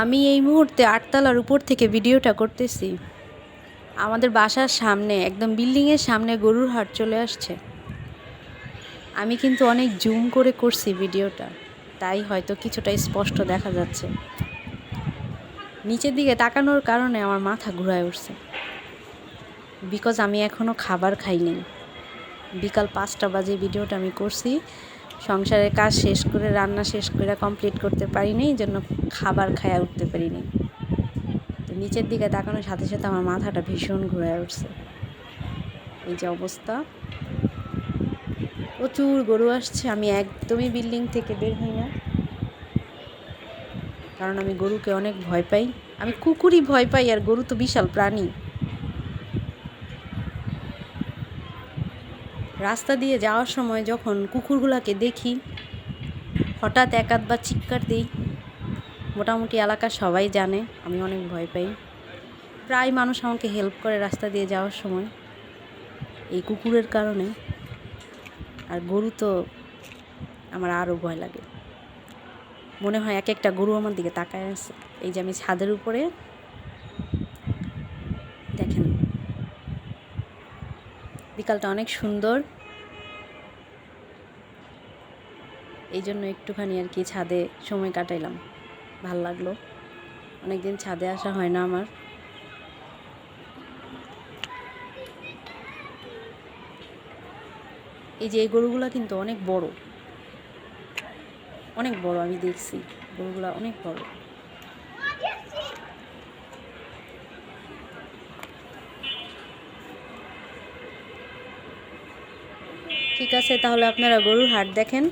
আমি এই মুহূর্তে আটতলার উপর থেকে ভিডিওটা করতেছি। আমাদের বাসার সামনে, একদম বিল্ডিংয়ের সামনে গরুর হাট চলে আসছে। আমি কিন্তু অনেক জুম করে করছি ভিডিওটা, তাই হয়তো কিছুটা স্পষ্ট দেখা যাচ্ছে। নিচের দিকে তাকানোর কারণে আমার মাথা ঘুরায় উঠছে। বিকজ আমি এখনও খাবার খাইনি। বিকাল পাঁচটা বাজে ভিডিওটা আমি করছি। সংসারের কাজ শেষ করে, রান্না শেষ করে কমপ্লিট করতে পারিনি, এই জন্য খাবার খায়া উঠতে পারিনি। তো নিচের দিকে তাকানোর সাথে সাথে আমার মাথাটা ভীষণ ঘুরে উঠছে। এই যে অবস্থা। প্রচুর গরু আসছে, আমি একদমই বিল্ডিং থেকে বের হই না। কারণ আমি গরুকে অনেক ভয় পাই। আমি কুকুরই ভয় পাই, আর গরু তো বিশাল প্রাণী। রাস্তা দিয়ে যাওয়ার সময় যখন কুকুরগুলোকে দেখি, হঠাৎ এক আধবার চিৎকার দিই। মোটামুটি এলাকার সবাই জানে, আমি অনেক ভয় পাই। প্রায় মানুষ আমাকে হেল্প করে রাস্তা দিয়ে যাওয়ার সময়। এই কুকুরের কারণে। আর গরু তো আমার আরও ভয় লাগে। মনে হয় এক একটা গরু আমার দিকে তাকায় আছে। এই যে আমি ছাদের উপরে, দেখেন। বিকালটা অনেক সুন্দর। এই জন্য একটুখানি আর কি ছাদে সময় কাটাইলাম। ভালো লাগল। অনেকদিন ছাদে আসা হয় না আমার। এই যে এই গরুগুলো কিন্তু অনেক বড়। অনেক বড় আমি দেখছি। গরুগুলো অনেক বড়। ঠিক আছে তাহলে আপনারা গরুর হাট দেখেন।